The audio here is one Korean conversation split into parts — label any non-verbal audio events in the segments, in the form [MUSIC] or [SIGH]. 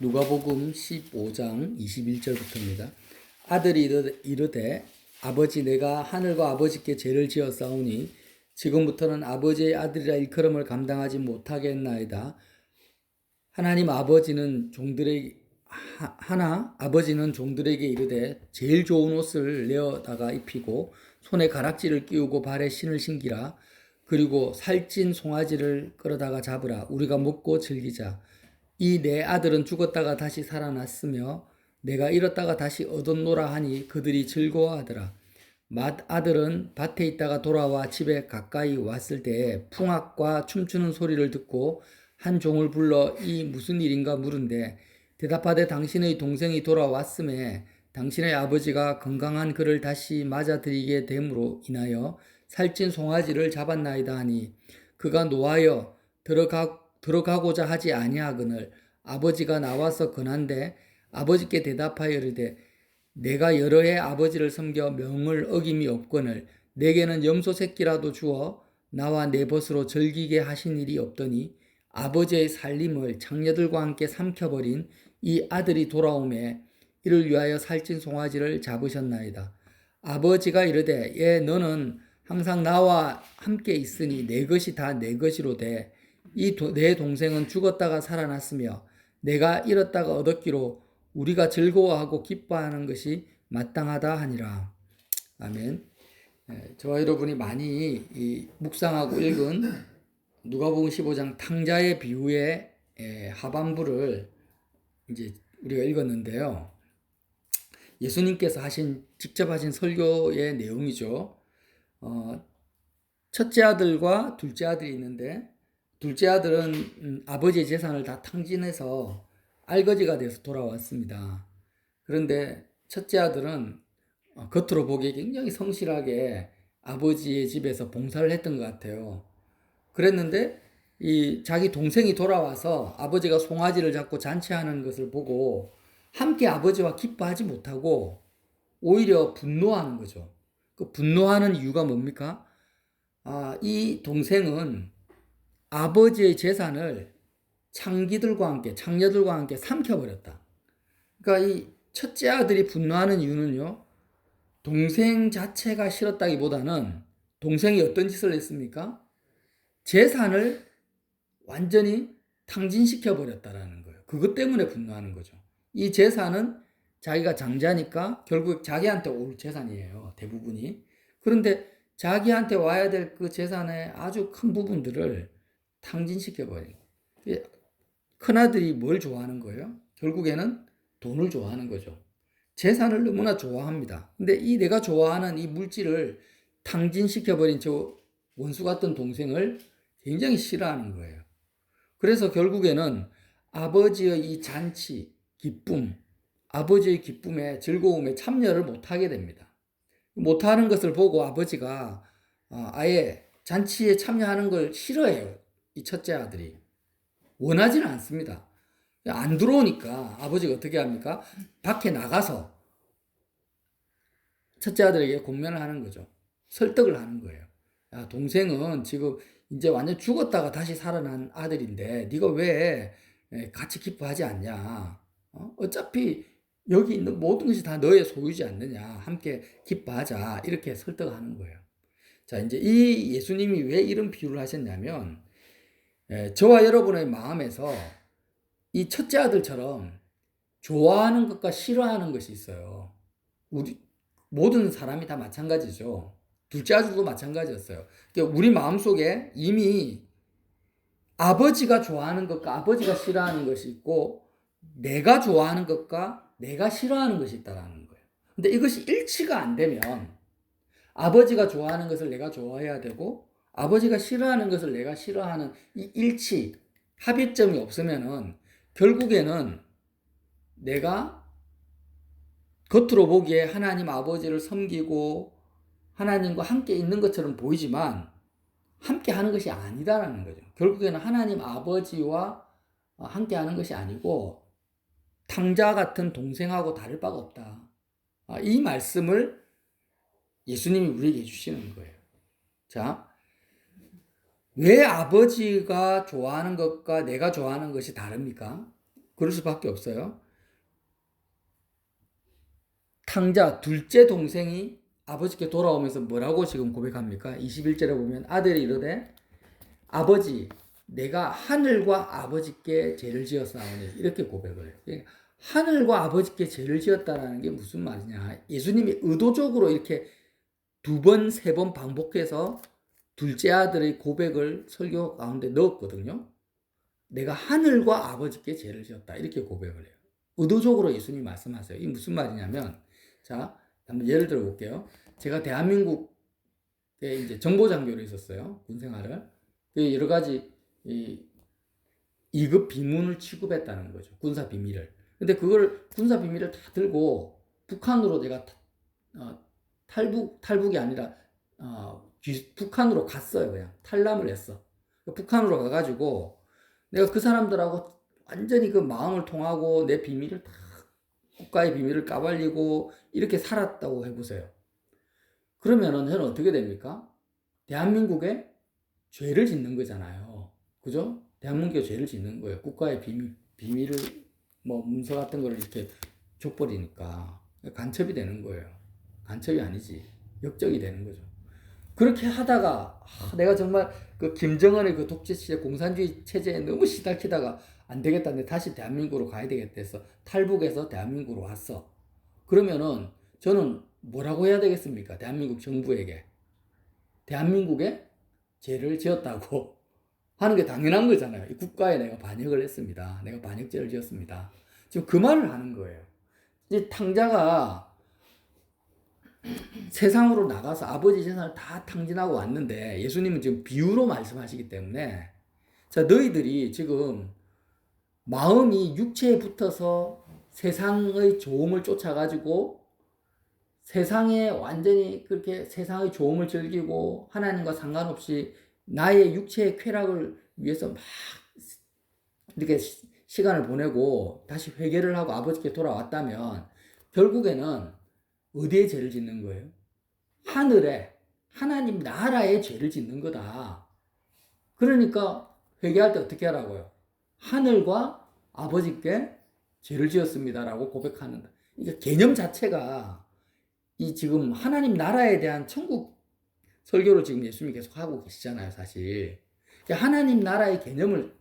누가복음 15장 21절부터입니다. 아들이 이르- 이르되 아버지 내가 하늘과 아버지께 죄를 지어 싸우니 지금부터는 아버지의 아들이라 일컬음을 감당하지 못하겠나이다. 하나님 아버지는 종들에게 하- 하나 아버지는 종들에게 이르되 제일 좋은 옷을 내어다가 입히고 손에 가락지를 끼우고 발에 신을 신기라 그리고 살찐 송아지를 끌어다가 잡으라 우리가 먹고 즐기자 이 내 아들은 죽었다가 다시 살아났으며 내가 잃었다가 다시 얻었노라 하니 그들이 즐거워하더라. 맏 아들은 밭에 있다가 돌아와 집에 가까이 왔을 때에 풍악과 춤추는 소리를 듣고 한 종을 불러 이 무슨 일인가 물은데 대답하되 당신의 동생이 돌아왔음에 당신의 아버지가 건강한 그를 다시 맞아들이게 됨으로 인하여 살찐 송아지를 잡았나이다 하니 그가 노하여 들어가 들어가고자 하지 아니하거늘 아버지가 나와서 건한데 아버지께 대답하여 이르되 내가 여러 해 아버지를 섬겨 명을 어김이 없거늘 내게는 염소 새끼라도 주어 나와 내 벗으로 즐기게 하신 일이 없더니 아버지의 살림을 장녀들과 함께 삼켜버린 이 아들이 돌아오매 이를 위하여 살찐 송아지를 잡으셨나이다. 아버지가 이르되 예 너는 항상 나와 함께 있으니 내 것이 다 내 것이로 돼. 이 내 동생은 죽었다가 살아났으며 내가 잃었다가 얻었기로 우리가 즐거워하고 기뻐하는 것이 마땅하다 하니라. 아멘. 예, 저와 여러분이 많이 이 묵상하고 읽은 누가복음 15장 탕자의 비유의 예, 하반부를 이제 우리가 읽었는데요. 예수님께서 하신 직접 하신 설교의 내용이죠. 어, 첫째 아들과 둘째 아들이 있는데 둘째 아들은 음, 아버지의 재산을 다 탕진해서 알거지가 돼서 돌아왔습니다. 그런데 첫째 아들은 어, 겉으로 보기에 굉장히 성실하게 아버지의 집에서 봉사를 했던 것 같아요. 그랬는데 이 자기 동생이 돌아와서 아버지가 송아지를 잡고 잔치하는 것을 보고 함께 아버지와 기뻐하지 못하고 오히려 분노하는 거죠. 그 분노하는 이유가 뭡니까? 아, 이 동생은 아버지의 재산을 창기들과 함께, 창녀들과 함께 삼켜버렸다. 그러니까 이 첫째 아들이 분노하는 이유는요, 동생 자체가 싫었다기보다는 동생이 어떤 짓을 했습니까? 재산을 완전히 탕진시켜 버렸다라는 거예요. 그것 때문에 분노하는 거죠. 이 재산은 자기가 장자니까 결국 자기한테 올 재산이에요. 대부분이. 그런데 자기한테 와야 될 그 재산의 아주 큰 부분들을 탕진시켜 버린. 큰아들이 뭘 좋아하는 거예요? 결국에는 돈을 좋아하는 거죠. 재산을 너무나 좋아합니다. 근데 이 내가 좋아하는 이 물질을 탕진시켜 버린 저 원수 같은 동생을 굉장히 싫어하는 거예요. 그래서 결국에는 아버지의 이 잔치, 기쁨, 아버지의 기쁨에 즐거움에 참여를 못하게 됩니다. 못하는 것을 보고 아버지가 어, 아예 잔치에 참여하는 걸 싫어해요. 이 첫째 아들이. 원하지는 않습니다. 안 들어오니까 아버지가 어떻게 합니까? 밖에 나가서 첫째 아들에게 공면을 하는 거죠. 설득을 하는 거예요. 야, 동생은 지금 이제 완전 죽었다가 다시 살아난 아들인데 네가 왜 같이 기뻐하지 않냐? 어? 어차피 여기 있는 모든 것이 다 너의 소유지 않느냐? 함께 기뻐하자. 이렇게 설득하는 거예요. 자, 이제 이 예수님이 왜 이런 비유를 하셨냐면 에, 저와 여러분의 마음에서 이 첫째 아들처럼 좋아하는 것과 싫어하는 것이 있어요. 우리 모든 사람이 다 마찬가지죠. 둘째 아들도 마찬가지였어요. 그러니까 우리 마음 속에 이미 아버지가 좋아하는 것과 아버지가 싫어하는 것이 있고 내가 좋아하는 것과 내가 싫어하는 것이 있다라는 거예요. 근데 이것이 일치가 안 되면 아버지가 좋아하는 것을 내가 좋아해야 되고 아버지가 싫어하는 것을 내가 싫어하는 이 일치, 합의점이 없으면은 결국에는 내가 겉으로 보기에 하나님 아버지를 섬기고 하나님과 함께 있는 것처럼 보이지만 함께 하는 것이 아니다라는 거죠. 결국에는 하나님 아버지와 함께 하는 것이 아니고 탕자 같은 동생하고 다를 바가 없다. 아, 이 말씀을 예수님이 우리에게 해주시는 거예요. 자, 왜 아버지가 좋아하는 것과 내가 좋아하는 것이 다릅니까? 그럴 수밖에 없어요. 탕자 둘째 동생이 아버지께 돌아오면서 뭐라고 지금 고백합니까? 21절에 보면 아들이 이르되 아버지 내가 하늘과 아버지께 죄를 지었사오니 이렇게 고백을 해요. 하늘과 아버지께 죄를 지었다라는 게 무슨 말이냐? 예수님이 의도적으로 이렇게 두 번, 세 번 반복해서 둘째 아들의 고백을 설교 가운데 넣었거든요. 내가 하늘과 아버지께 죄를 지었다. 이렇게 고백을 해요. 의도적으로 예수님이 말씀하세요. 이게 무슨 말이냐면, 자, 한번 예를 들어 볼게요. 제가 대한민국에 이제 정보장교로 있었어요. 군 생활을. 그 여러 가지 이 2급 비문을 취급했다는 거죠. 군사 비밀을. 근데 그걸 군사 비밀을 다 들고 북한으로 내가 타- 어, 탈북 탈북이 아니라 어, 귀- 북한으로 갔어요. 그냥 탈남을 했어. 북한으로 가가지고 내가 그 사람들하고 완전히 그 마음을 통하고 내 비밀을 다 국가의 비밀을 까발리고 이렇게 살았다고 해보세요. 그러면은 저는 어떻게 됩니까? 대한민국에 죄를 짓는 거잖아요. 그죠? 대한민국에 죄를 짓는 거예요. 국가의 비밀, 비밀을 뭐 문서 같은 거를 이렇게 줘버리니까 간첩이 되는 거예요. 간첩이 아니지. 역적이 되는 거죠. 그렇게 하다가 아, 내가 정말 그 김정은의 그 독재 시대 공산주의 체제에 너무 시달리다가 안 되겠다는데 다시 대한민국으로 가야 되겠다 해서 탈북해서 대한민국으로 왔어. 그러면은 저는 뭐라고 해야 되겠습니까? 대한민국 정부에게. 대한민국에 죄를 지었다고 [LAUGHS] 하는 게 당연한 거잖아요. 이 국가에 내가 반역을 했습니다. 내가 반역죄를 지었습니다. 지금 그 말을 하는 거예요. 이제 탕자가 세상으로 나가서 아버지 재산을 다 탕진하고 왔는데 예수님은 지금 비유로 말씀하시기 때문에 자 너희들이 지금 마음이 육체에 붙어서 세상의 좋음을 쫓아가지고 세상에 완전히 그렇게 세상의 좋음을 즐기고 하나님과 상관없이 나의 육체의 쾌락을 위해서 막 이렇게 시- 시간을 보내고 다시 회개를 하고 아버지께 돌아왔다면 결국에는 어디에 죄를 짓는 거예요? 하늘에 하나님 나라에 죄를 짓는 거다. 그러니까 회개할 때 어떻게 하라고요? 하늘과 아버지께 죄를 지었습니다라고 고백하는 이게 개념 자체가 이 지금 하나님 나라에 대한 천국 설교를 지금 예수님이 계속 하고 계시잖아요, 사실. 그러니까 하나님 나라의 개념을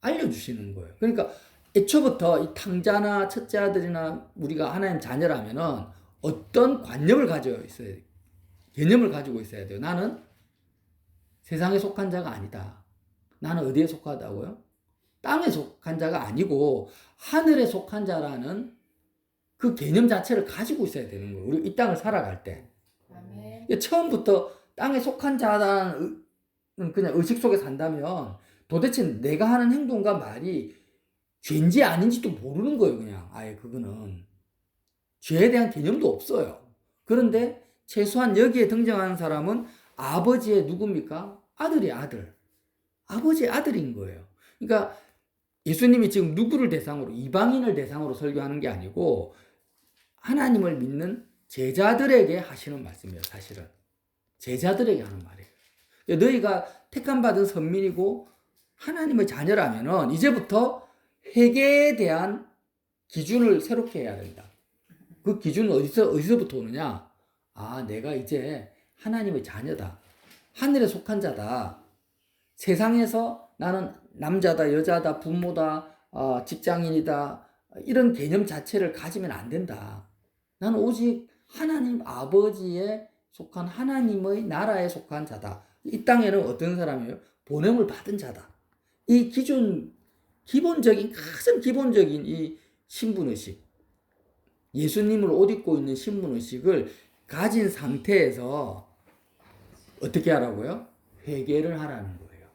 알려주시는 거예요. 그러니까 애초부터 이 탕자나 첫째 아들이나 우리가 하나님 자녀라면은 어떤 관념을 가지고 있어야. 개념을 가지고 있어야 돼요. 나는 세상에 속한 자가 아니다. 나는 어디에 속하다고요? 땅에 속한 자가 아니고 하늘에 속한 자라는 그 개념 자체를 가지고 있어야 되는 거예요. 우리 이 땅을 살아갈 때. 이게 처음부터 땅에 속한 자라는 의- 그냥 의식 속에 산다면 도대체 내가 하는 행동과 말이 죄인지 아닌지도 모르는 거예요, 그냥. 아예 그거는. 죄에 대한 개념도 없어요. 그런데 최소한 여기에 등장하는 사람은 아버지의 누굽니까? 아들이 아들. 아버지의 아들인 거예요. 그러니까 예수님이 지금 누구를 대상으로, 이방인을 대상으로 설교하는 게 아니고 하나님을 믿는 제자들에게 하시는 말씀이에요, 사실은. 제자들에게 하는 말이에요. 그러니까 너희가 택함 받은 선민이고 하나님의 자녀라면은 이제부터 회개에 대한 기준을 새롭게 해야 된다. 그 기준은 어디서 어디서부터 오느냐? 아, 내가 이제 하나님의 자녀다. 하늘에 속한 자다. 세상에서 나는 남자다, 여자다, 부모다, 어, 직장인이다. 이런 개념 자체를 가지면 안 된다. 나는 오직 하나님 아버지에 속한 하나님의 나라에 속한 자다. 이 땅에는 어떤 사람이에요? 보냄을 받은 자다. 이 기준, 기본적인, 가장 기본적인 이 신분의식. 예수님을 옷 입고 있는 신분의식을 가진 상태에서 어떻게 하라고요? 회개를 하라는 거예요.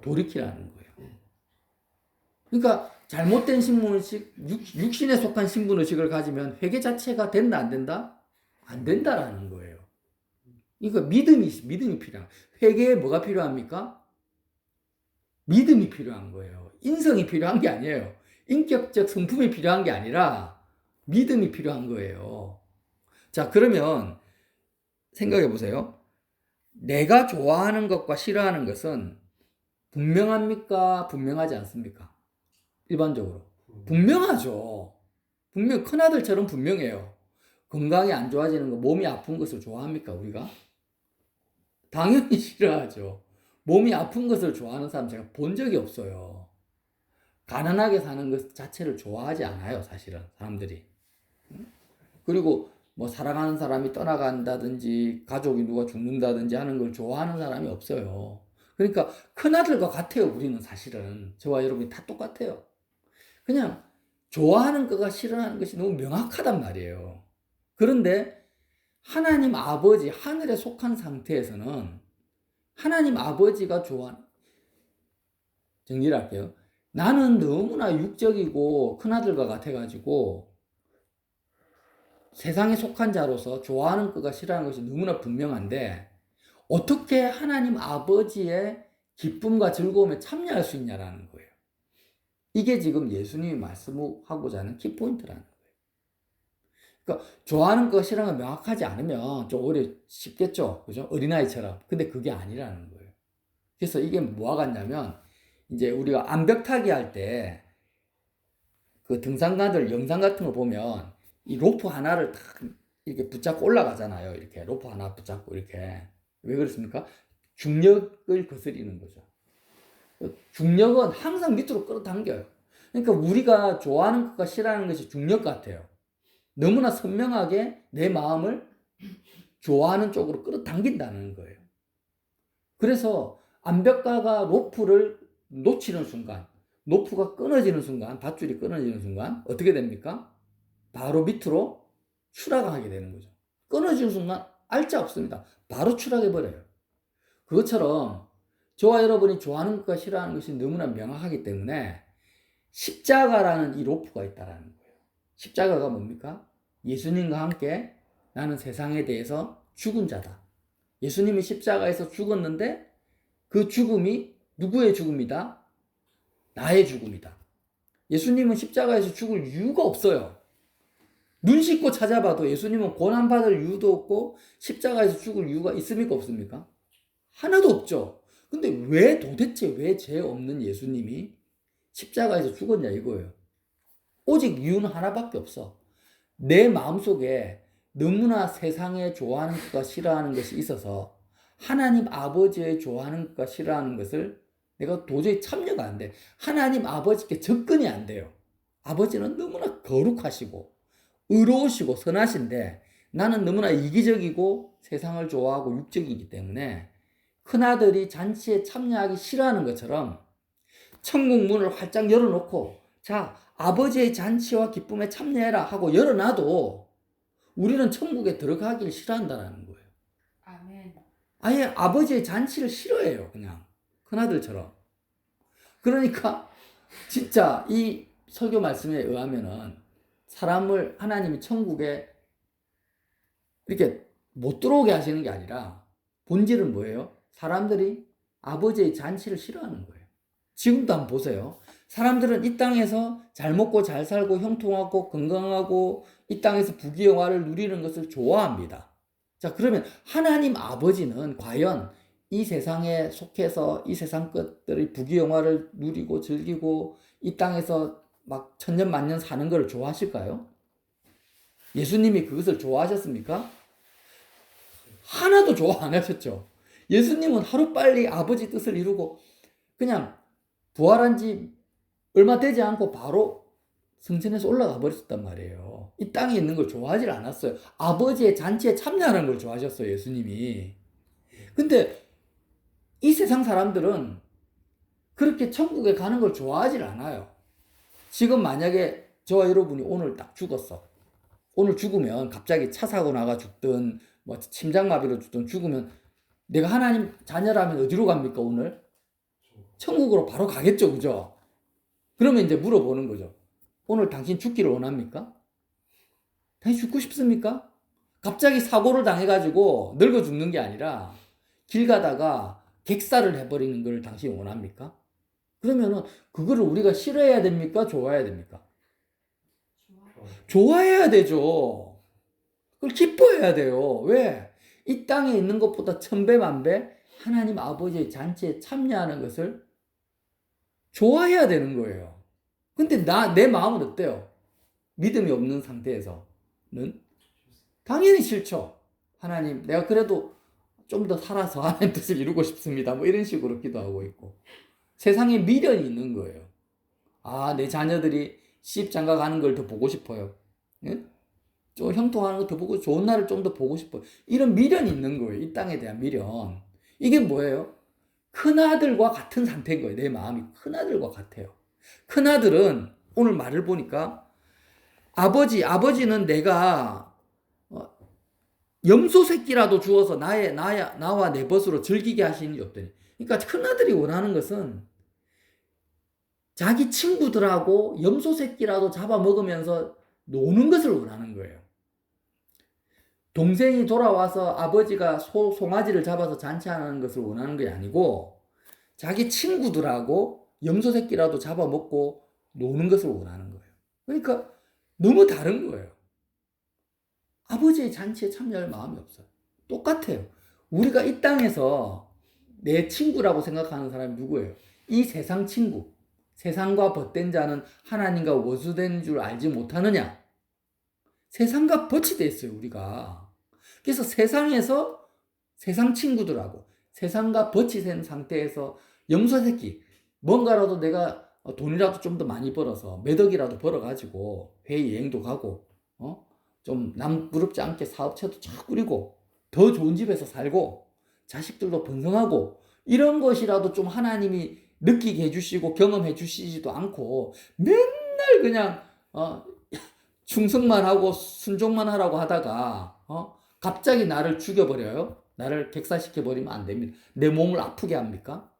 돌이키라는 거예요. 그러니까 잘못된 신분의식, 육, 육신에 속한 신분의식을 가지면 회개 자체가 된다, 안 된다? 안 된다라는 거예요. 이거 믿음이, 믿음이 필요한, 회개에 뭐가 필요합니까? 믿음이 필요한 거예요. 인성이 필요한 게 아니에요. 인격적 성품이 필요한 게 아니라 믿음이 필요한 거예요. 자, 그러면 생각해 보세요. 내가 좋아하는 것과 싫어하는 것은 분명합니까? 분명하지 않습니까? 일반적으로. 분명하죠. 분명 큰아들처럼 분명해요. 건강이 안 좋아지는 거, 몸이 아픈 것을 좋아합니까, 우리가? 당연히 [LAUGHS] 싫어하죠. 몸이 아픈 것을 좋아하는 사람 제가 본 적이 없어요. 가난하게 사는 것 자체를 좋아하지 않아요, 사실은, 사람들이. 그리고 뭐 사랑하는 사람이 떠나간다든지, 가족이 누가 죽는다든지 하는 걸 좋아하는 사람이 없어요. 그러니까 큰아들과 같아요, 우리는 사실은. 저와 여러분이 다 똑같아요. 그냥 좋아하는 것과 싫어하는 것이 너무 명확하단 말이에요. 그런데 하나님 아버지, 하늘에 속한 상태에서는 하나님 아버지가 좋아하는, 정리를 할게요. 나는 너무나 육적이고 큰아들과 같아가지고 세상에 속한 자로서 좋아하는 것과 싫어하는 것이 너무나 분명한데 어떻게 하나님 아버지의 기쁨과 즐거움에 참여할 수 있냐라는 거예요. 이게 지금 예수님이 말씀하고자 하는 키포인트라는 거예요. 그러니까 좋아하는 거 싫어하는 거 명확하지 않으면 좀 오히려 쉽겠죠. 그죠? 어린아이처럼. 근데 그게 아니라는 거예요. 그래서 이게 뭐가 같냐면 이제 우리가 암벽 타기 할 때 그 등산가들 영상 같은 거 보면 이 로프 하나를 탁 이렇게 붙잡고 올라가잖아요. 이렇게 로프 하나 붙잡고 이렇게. 왜 그렇습니까? 중력을 거스리는 거죠. 중력은 항상 밑으로 끌어당겨요. 그러니까 우리가 좋아하는 것과 싫어하는 것이 중력 같아요. 너무나 선명하게 내 마음을 좋아하는 쪽으로 끌어당긴다는 거예요. 그래서 암벽가가 로프를 놓치는 순간, 로프가 끊어지는 순간, 밧줄이 끊어지는 순간 어떻게 됩니까? 바로 밑으로 추락하게 되는 거죠. 끊어지는 순간 알자 없습니다. 바로 추락해 버려요. 그것처럼 저와 여러분이 좋아하는 것과 싫어하는 것이 너무나 명확하기 때문에 십자가라는 이 로프가 있다라는 거예요. 십자가가 뭡니까? 예수님과 함께 나는 세상에 대해서 죽은 자다. 예수님이 십자가에서 죽었는데 그 죽음이 누구의 죽음이다? 나의 죽음이다. 예수님은 십자가에서 죽을 이유가 없어요. 눈 씻고 찾아봐도 예수님은 고난받을 이유도 없고 십자가에서 죽을 이유가 있습니까? 없습니까? 하나도 없죠. 근데 왜 도대체 왜 죄 없는 예수님이 십자가에서 죽었냐 이거예요. 오직 이유는 하나밖에 없어. 내 마음속에 너무나 세상에 좋아하는 것과 싫어하는 것이 있어서 하나님 아버지의 좋아하는 것과 싫어하는 것을 내가 도저히 참여가 안 돼. 하나님 아버지께 접근이 안 돼요. 아버지는 너무나 거룩하시고 의로우시고 선하신데 나는 너무나 이기적이고 세상을 좋아하고 육적이기 때문에 큰아들이 잔치에 참여하기 싫어하는 것처럼 천국 문을 활짝 열어놓고 자 아버지의 잔치와 기쁨에 참여해라 하고 열어놔도 우리는 천국에 들어가기를 싫어한다는 거예요. 아멘. 아예 아버지의 잔치를 싫어해요 그냥 큰아들처럼. 그러니까 진짜 이 설교 말씀에 의하면은 사람을 하나님이 천국에 이렇게 못 들어오게 하시는 게 아니라 본질은 뭐예요? 사람들이 아버지의 잔치를 싫어하는 거예요. 지금도 한번 보세요. 사람들은 이 땅에서 잘 먹고 잘 살고 형통하고 건강하고 이 땅에서 부귀영화를 누리는 것을 좋아합니다. 자, 그러면 하나님 아버지는 과연 이 세상에 속해서 이 세상 것들의 부귀영화를 누리고 즐기고 이 땅에서 막 천년 만년 사는 걸 좋아하실까요? 예수님이 그것을 좋아하셨습니까? 하나도 좋아 안 하셨죠. 예수님은 하루빨리 아버지 뜻을 이루고 그냥 부활한 지 얼마 되지 않고 바로 승천에서 올라가 버렸단 말이에요. 이 땅에 있는 걸 좋아하지 않았어요. 아버지의 잔치에 참여하는 걸 좋아하셨어요, 예수님이. 근데 이 세상 사람들은 그렇게 천국에 가는 걸 좋아하지 않아요. 지금 만약에 저와 여러분이 오늘 딱 죽었어. 오늘 죽으면 갑자기 차 사고 나가 죽든 뭐 심장마비로 죽든 죽으면 내가 하나님 자녀라면 어디로 갑니까 오늘? 천국으로 바로 가겠죠, 그죠? 그러면 이제 물어보는 거죠. 오늘 당신 죽기를 원합니까? 당신 죽고 싶습니까? 갑자기 사고를 당해가지고 늙어 죽는 게 아니라 길 가다가 객사를 해버리는 걸 당신이 원합니까? 그러면은 그거를 우리가 싫어해야 됩니까? 좋아해야 됩니까? 좋아. 좋아해야 되죠. 그걸 기뻐해야 돼요. 왜? 이 땅에 있는 것보다 천배 만배 하나님 아버지의 잔치에 참여하는 것을 좋아해야 되는 거예요. 근데 나, 내 마음은 어때요? 믿음이 없는 상태에서는 당연히 싫죠. 하나님, 내가 그래도 좀 더 살아서 하나님 뜻을 이루고 싶습니다. 뭐 이런 식으로 기도하고 있고. 세상에 미련이 있는 거예요. 아, 내 자녀들이 시집 장가 가는 걸 더 보고 싶어요. 예? 좀 형통하는 거 더 보고 좋은 날을 좀 더 보고 싶어요. 이런 미련이 있는 거예요. 이 땅에 대한 미련. 이게 뭐예요? 큰아들과 같은 상태인 거예요. 내 마음이 큰아들과 같아요. 큰아들은 오늘 말을 보니까 아버지, 아버지는 내가 어, 염소 새끼라도 주어서 나의 나야 나와 내 벗으로 즐기게 하시는 게 없더니. 그러니까 큰아들이 원하는 것은 자기 친구들하고 염소 새끼라도 잡아 먹으면서 노는 것을 원하는 거예요. 동생이 돌아와서 아버지가 소, 송아지를 잡아서 잔치하는 것을 원하는 게 아니고 자기 친구들하고 염소 새끼라도 잡아먹고 노는 것을 원하는 거예요. 그러니까 너무 다른 거예요. 아버지의 잔치에 참여할 마음이 없어요. 똑같아요. 우리가 이 땅에서 내 친구라고 생각하는 사람이 누구예요? 이 세상 친구. 세상과 벗된 자는 하나님과 원수된 줄 알지 못하느냐? 세상과 벗이 됐어요, 우리가. 그래서 세상에서 세상 친구들하고 세상과 벗이 된 상태에서 염소 새끼, 뭔가라도 내가 돈이라도 좀 더 많이 벌어서 몇 억이라도 벌어가지고 회의 여행도 가고, 어? 좀 남부럽지 않게 사업체도 쫙 꾸리고, 더 좋은 집에서 살고, 자식들도 번성하고, 이런 것이라도 좀 하나님이 느끼게 해주시고 경험해 주시지도 않고, 맨날 그냥, 어, [LAUGHS] 충성만 하고 순종만 하라고 하다가, 어? 갑자기 나를 죽여버려요? 나를 객사시켜 버리면 안 됩니다. 내 몸을 아프게 합니까?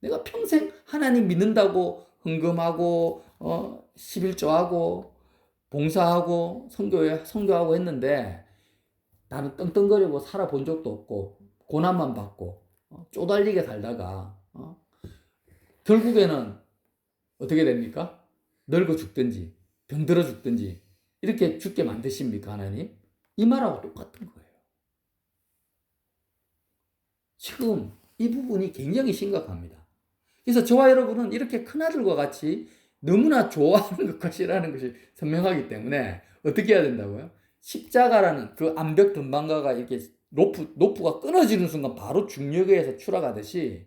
내가 평생 하나님 믿는다고 헌금하고, 어, 11조하고, 봉사하고, 선교, 선교하고 했는데, 나는 떵떵거리고 살아본 적도 없고, 고난만 받고, 어, 쪼달리게 살다가, 어, 결국에는 어떻게 됩니까? 늙어 죽든지, 병들어 죽든지, 이렇게 죽게 만드십니까, 하나님? 이 말하고 똑같은 거예요. 지금 이 부분이 굉장히 심각합니다. 그래서 저와 여러분은 이렇게 큰아들과 같이 너무나 좋아하는 [LAUGHS] 싫어하는 것이 선명하기 때문에 어떻게 해야 된다고요? 십자가라는 그 암벽 등반가가 이렇게 로프, 로프가 끊어지는 순간 바로 중력에서 추락하듯이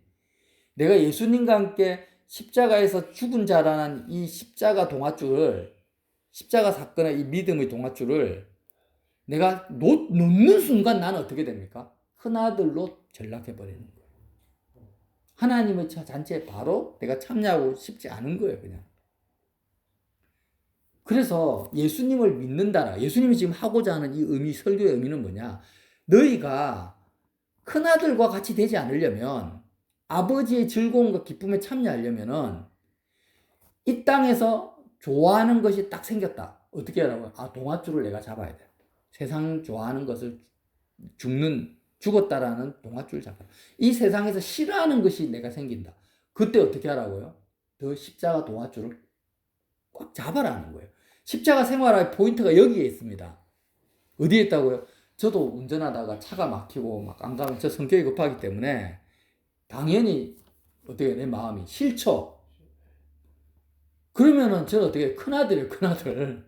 내가 예수님과 함께 십자가에서 죽은 자라는 이 십자가 동아줄을 십자가 사건의 이 믿음의 동아줄을 내가 놓, 놓는 순간 나는 어떻게 됩니까? 큰아들로 전락해버리는 거예요. 하나님의 잔치에 바로 내가 참여하고 싶지 않은 거예요, 그냥. 그래서 예수님을 믿는다라. 예수님이 지금 하고자 하는 이 의미, 설교의 의미는 뭐냐? 너희가 큰아들과 같이 되지 않으려면, 아버지의 즐거움과 기쁨에 참여하려면은, 이 땅에서 좋아하는 것이 딱 생겼다. 어떻게 하라고요? 아, 동아줄을 내가 잡아야 돼. 세상 좋아하는 것을 죽는 죽었다라는 동아줄 잡아. 이 세상에서 싫어하는 것이 내가 생긴다. 그때 어떻게 하라고요? 더 십자가 동아줄을 꽉 잡아라는 거예요. 십자가 생활의 포인트가 여기에 있습니다. 어디에 있다고요? 저도 운전하다가 차가 막히고 막 안 가면 저 성격이 급하기 때문에 당연히 어떻게 내 마음이 싫죠. 그러면은 저는 어떻게 큰아들이에요, 큰아들.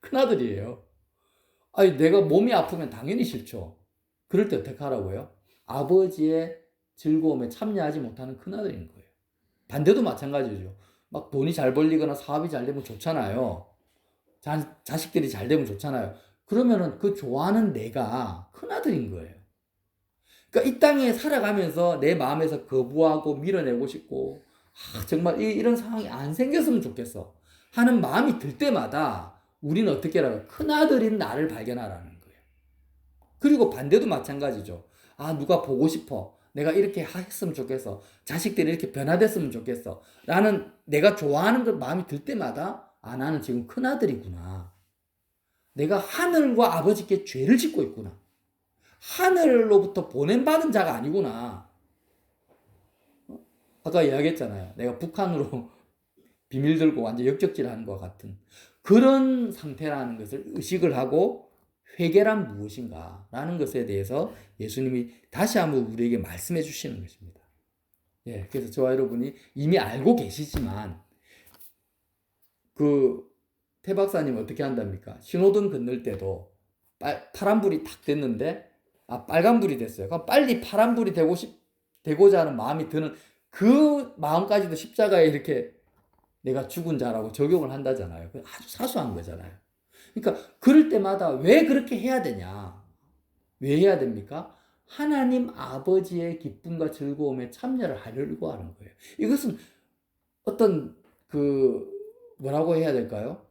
큰아들이에요. 아니, 내가 몸이 아프면 당연히 싫죠. 그럴 때 어떻게 하라고요? 아버지의 즐거움에 참여하지 못하는 큰아들인 거예요. 반대도 마찬가지죠. 막 돈이 잘 벌리거나 사업이 잘 되면 좋잖아요. 자, 자식들이 잘 되면 좋잖아요. 그러면은 그 좋아하는 내가 큰아들인 거예요. 그러니까 이 땅에 살아가면서 내 마음에서 거부하고 밀어내고 싶고, 아, 정말 이, 이런 상황이 안 생겼으면 좋겠어. 하는 마음이 들 때마다 우리는 어떻게 하라고? 큰아들인 나를 발견하라는 거예요. 그리고 반대도 마찬가지죠. 아, 누가 보고 싶어. 내가 이렇게 했으면 좋겠어. 자식들이 이렇게 변화됐으면 좋겠어. 라는 내가 좋아하는 그 마음이 들 때마다 아, 나는 지금 큰아들이구나. 내가 하늘과 아버지께 죄를 짓고 있구나. 하늘로부터 보낸받은 자가 아니구나. 어? 아까 이야기했잖아요. 내가 북한으로 [LAUGHS] 비밀 들고 완전 역적질하는 것 같은 그런 상태라는 것을 의식을 하고 회개란 무엇인가 라는 것에 대해서 예수님이 다시 한번 우리에게 말씀해 주시는 것입니다. 예, 그래서 저와 여러분이 이미 알고 계시지만 그 태박사님 어떻게 한답니까? 신호등 건널 때도 빨, 파란불이 탁 됐는데 아 빨간불이 됐어요. 그럼 빨리 파란불이 되고 싶 되고자 하는 마음이 드는 그 마음까지도 십자가에 이렇게 내가 죽은 자라고 적용을 한다잖아요. 그 아주 사소한 거잖아요. 그러니까 그럴 때마다 왜 그렇게 해야 되냐? 왜 해야 됩니까? 하나님 아버지의 기쁨과 즐거움에 참여를 하려고 하는 거예요. 이것은 어떤 그 뭐라고 해야 될까요?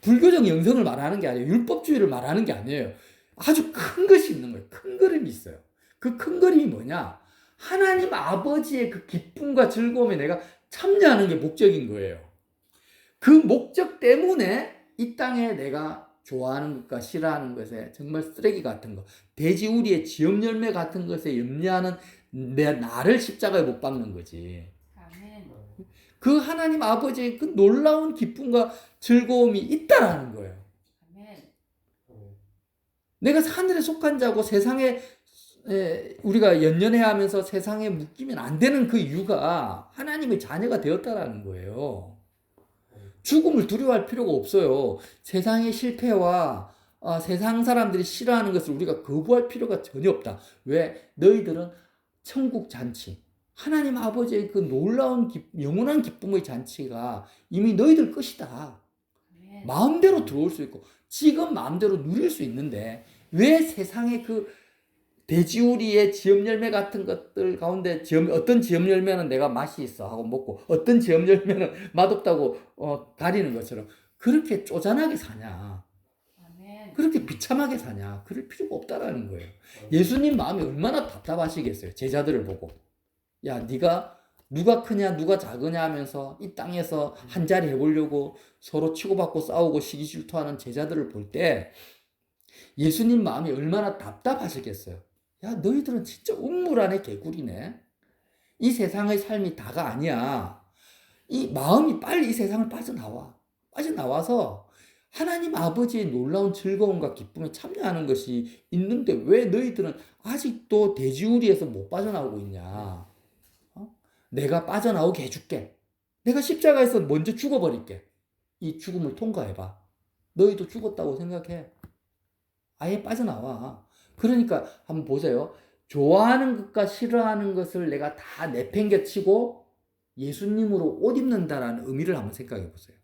불교적 영성을 말하는 게 아니에요. 율법주의를 말하는 게 아니에요. 아주 큰 것이 있는 거예요. 큰 그림이 있어요. 그 큰 그림이 뭐냐? 하나님 아버지의 그 기쁨과 즐거움에 내가 참여하는 게 목적인 거예요. 그 목적 때문에 이 땅에 내가 좋아하는 것과 싫어하는 것에 정말 쓰레기 같은 거, 돼지우리의 지엽 열매 같은 것에 염려하는 내 나를 십자가에 못 박는 거지. 그 하나님 아버지의 그 놀라운 기쁨과 즐거움이 있다라는 거예요. 내가 하늘에 속한 자고 세상에 에, 우리가 연연해야 하면서 세상에 묶이면 안 되는 그 이유가 하나님의 자녀가 되었다라는 거예요. 죽음을 두려워할 필요가 없어요. 세상의 실패와 아, 세상 사람들이 싫어하는 것을 우리가 거부할 필요가 전혀 없다. 왜? 너희들은 천국 잔치, 하나님 아버지의 그 놀라운 기, 영원한 기쁨의 잔치가 이미 너희들 것이다. 아멘. 마음대로 들어올 수 있고 지금 마음대로 누릴 수 있는데 왜 세상의 그 돼지우리의 지엽 열매 같은 것들 가운데 지엽, 어떤 지엽 열매는 내가 맛이 있어 하고 먹고 어떤 지엽 열매는 [LAUGHS] 맛없다고 어, 가리는 것처럼 그렇게 쪼잔하게 사냐. 그렇게 비참하게 사냐? 그럴 필요가 없다라는 거예요. 예수님 마음이 얼마나 답답하시겠어요? 제자들을 보고. 야 네가 누가 크냐 누가 작으냐 하면서 이 땅에서 한 자리 해보려고 서로 치고받고 싸우고 시기 질투하는 제자들을 볼 때 예수님 마음이 얼마나 답답하시겠어요. 야 너희들은 진짜 우물 안에 개구리네. 이 세상의 삶이 다가 아니야. 이 마음이 빨리 이 세상을 빠져나와. 빠져나와서 하나님 아버지의 놀라운 즐거움과 기쁨에 참여하는 것이 있는데 왜 너희들은 아직도 돼지우리에서 못 빠져나오고 있냐? 어? 내가 빠져나오게 해줄게. 내가 십자가에서 먼저 죽어버릴게. 이 죽음을 통과해봐. 너희도 죽었다고 생각해. 아예 빠져나와. 그러니까 한번 보세요. 좋아하는 것과 싫어하는 것을 내가 다 내팽개치고 예수님으로 옷 입는다라는 의미를 한번 생각해 보세요.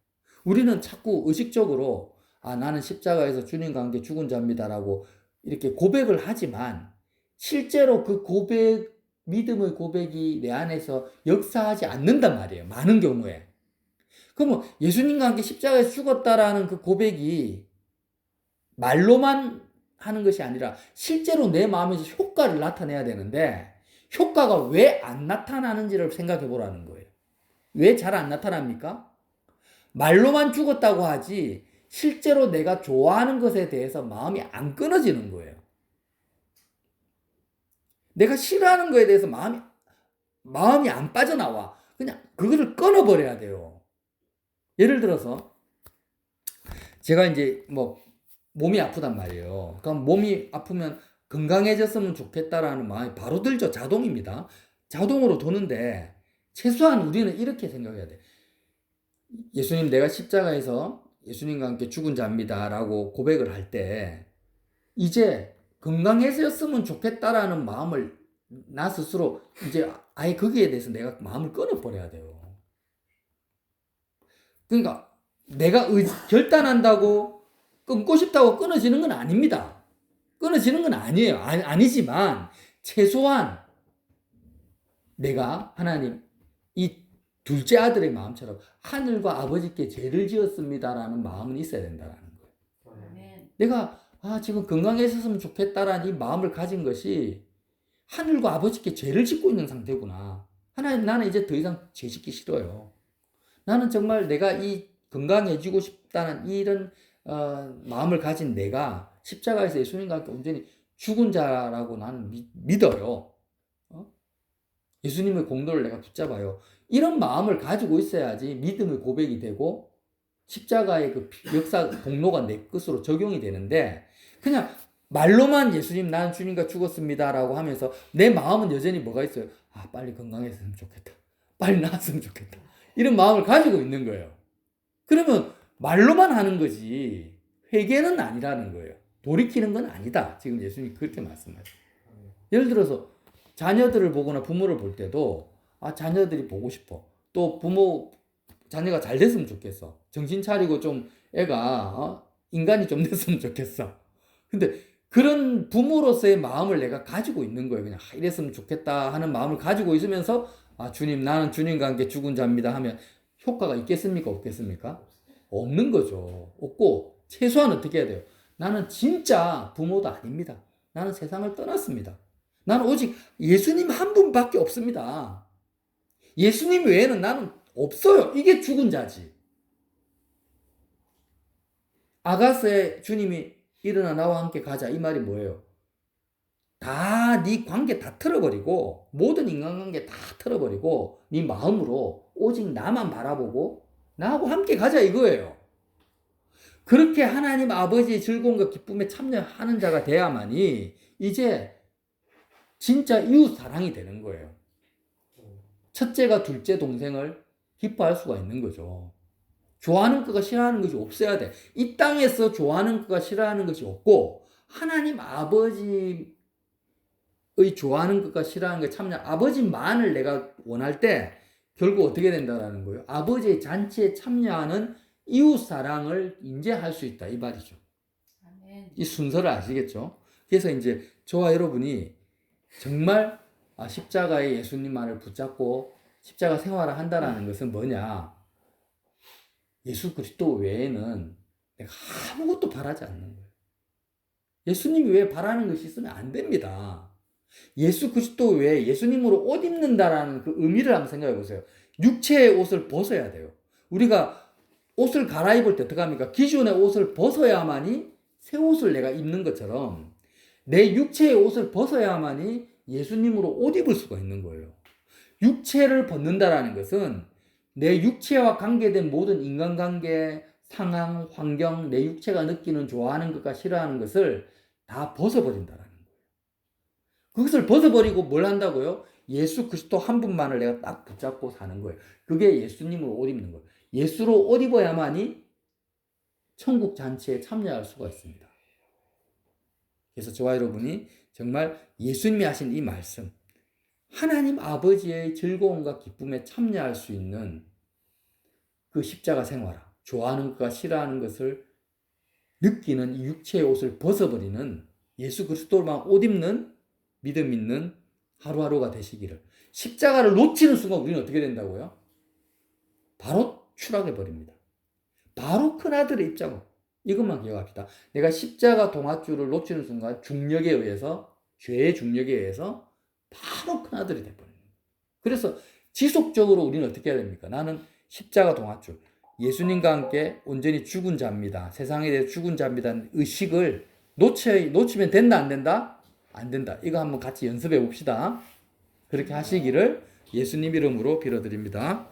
우리는 자꾸 의식적으로 아 나는 십자가에서 주님과 함께 죽은 자입니다라고 이렇게 고백을 하지만 실제로 그 고백 믿음의 고백이 내 안에서 역사하지 않는단 말이에요. 많은 경우에. 그러면 예수님과 함께 십자가에서 죽었다라는 그 고백이 말로만 하는 것이 아니라 실제로 내 마음에서 효과를 나타내야 되는데 효과가 왜 안 나타나는지를 생각해 보라는 거예요. 왜 잘 안 나타납니까? 말로만 죽었다고 하지 실제로 내가 좋아하는 것에 대해서 마음이 안 끊어지는 거예요. 내가 싫어하는 거에 대해서 마음이 마음이 안 빠져나와. 그냥 그거를 끊어버려야 돼요. 예를 들어서 제가 이제 뭐 몸이 아프단 말이에요. 그럼 몸이 아프면 건강해졌으면 좋겠다라는 마음이 바로 들죠. 자동입니다. 자동으로 도는데 최소한 우리는 이렇게 생각해야 돼. 예수님 내가 십자가에서 예수님과 함께 죽은 자입니다 라고 고백을 할 때 이제 건강해졌으면 좋겠다라는 마음을 나 스스로 이제 아예 거기에 대해서 내가 마음을 끊어버려야 돼요. 그러니까 내가 의, 결단한다고 끊고 싶다고 끊어지는 건 아닙니다. 끊어지는 건 아니에요. 아니, 아니지만 최소한 내가 하나님 이 둘째 아들의 마음처럼 하늘과 아버지께 죄를 지었습니다라는 마음은 있어야 된다라는 거예요. 내가 아 지금 건강해졌으면 좋겠다라는 이 마음을 가진 것이 하늘과 아버지께 죄를 짓고 있는 상태구나. 하나님 나는 이제 더 이상 죄 짓기 싫어요. 나는 정말 내가 이 건강해지고 싶다는 이런 어, 마음을 가진 내가 십자가에서 예수님과 함께 온전히 죽은 자라고 나는 미, 믿어요. 어? 예수님의 공로를 내가 붙잡아요. 이런 마음을 가지고 있어야지 믿음의 고백이 되고 십자가의 그 역사 공로가 내 것으로 적용이 되는데 그냥 말로만 예수님 나는 주님과 죽었습니다라고 하면서 내 마음은 여전히 뭐가 있어요? 아 빨리 건강했으면 좋겠다. 빨리 나았으면 좋겠다. 이런 마음을 가지고 있는 거예요. 그러면 말로만 하는 거지 회개는 아니라는 거예요. 돌이키는 건 아니다. 지금 예수님 그렇게 말씀하세요. 예를 들어서 자녀들을 보거나 부모를 볼 때도 아 자녀들이 보고 싶어. 또 부모 자녀가 잘 됐으면 좋겠어. 정신 차리고 좀 애가 어? 인간이 좀 됐으면 좋겠어. 근데 그런 부모로서의 마음을 내가 가지고 있는 거예요. 그냥 아, 이랬으면 좋겠다 하는 마음을 가지고 있으면서 아 주님 나는 주님과 함께 죽은 자입니다 하면 효과가 있겠습니까 없겠습니까? 없는 거죠. 없고 최소한 어떻게 해야 돼요? 나는 진짜 부모도 아닙니다. 나는 세상을 떠났습니다. 나는 오직 예수님 한 분밖에 없습니다. 예수님 외에는 나는 없어요. 이게 죽은 자지. 아가스의 주님이 일어나 나와 함께 가자 이 말이 뭐예요? 다 네 관계 다 틀어버리고 모든 인간관계 다 틀어버리고 네 마음으로 오직 나만 바라보고 나하고 함께 가자 이거예요. 그렇게 하나님 아버지의 즐거움과 기쁨에 참여하는 자가 돼야만이 이제 진짜 이웃 사랑이 되는 거예요. 첫째가 둘째 동생을 기뻐할 수가 있는 거죠. 좋아하는 거가 싫어하는 것이 없어야 돼. 이 땅에서 좋아하는 거가 싫어하는 것이 없고 하나님 아버지의 좋아하는 것과 싫어하는 것 참여 아버지만을 내가 원할 때 결국 어떻게 된다라는 거예요. 아버지의 잔치에 참여하는 이웃 사랑을 인제할 수 있다 이 말이죠. 이 순서를 아시겠죠? 그래서 이제 저와 여러분이 정말 아, 십자가의 예수님만을 붙잡고 십자가 생활을 한다라는 것은 뭐냐? 예수 그리스도 외에는 내가 아무것도 바라지 않는 거예요. 예수님 외에 바라는 것이 있으면 안 됩니다. 예수 그리스도 외에 예수님으로 옷 입는다라는 그 의미를 한번 생각해 보세요. 육체의 옷을 벗어야 돼요. 우리가 옷을 갈아입을 때 어떻게 합니까? 기존의 옷을 벗어야만이 새 옷을 내가 입는 것처럼 내 육체의 옷을 벗어야만이 예수님으로 옷 입을 수가 있는 거예요. 육체를 벗는다라는 것은 내 육체와 관계된 모든 인간관계, 상황, 환경, 내 육체가 느끼는 좋아하는 것과 싫어하는 것을 다 벗어버린다라는 거예요. 그것을 벗어버리고 뭘 한다고요? 예수 그리스도 한 분만을 내가 딱 붙잡고 사는 거예요. 그게 예수님으로 옷 입는 거예요. 예수로 옷 입어야만이 천국 잔치에 참여할 수가 있습니다. 그래서 저와 여러분이 정말 예수님이 하신 이 말씀, 하나님 아버지의 즐거움과 기쁨에 참여할 수 있는 그 십자가 생활, 좋아하는 것과 싫어하는 것을 느끼는 이 육체의 옷을 벗어버리는 예수 그리스도만 옷 입는 믿음 있는 하루하루가 되시기를. 십자가를 놓치는 순간 우리는 어떻게 된다고요? 바로 추락해 버립니다. 바로 큰 아들의 입장으로. 이것만 기억합시다. 내가 십자가 동아줄을 놓치는 순간 중력에 의해서 죄의 중력에 의해서 바로 큰 아들이 돼버립니다. 그래서 지속적으로 우리는 어떻게 해야 됩니까? 나는 십자가 동아줄 예수님과 함께 온전히 죽은 자입니다. 세상에 대해 죽은 자입니다. 의식을 놓치, 놓치면 된다 안 된다? 안 된다. 이거 한번 같이 연습해 봅시다. 그렇게 하시기를 예수님 이름으로 빌어드립니다.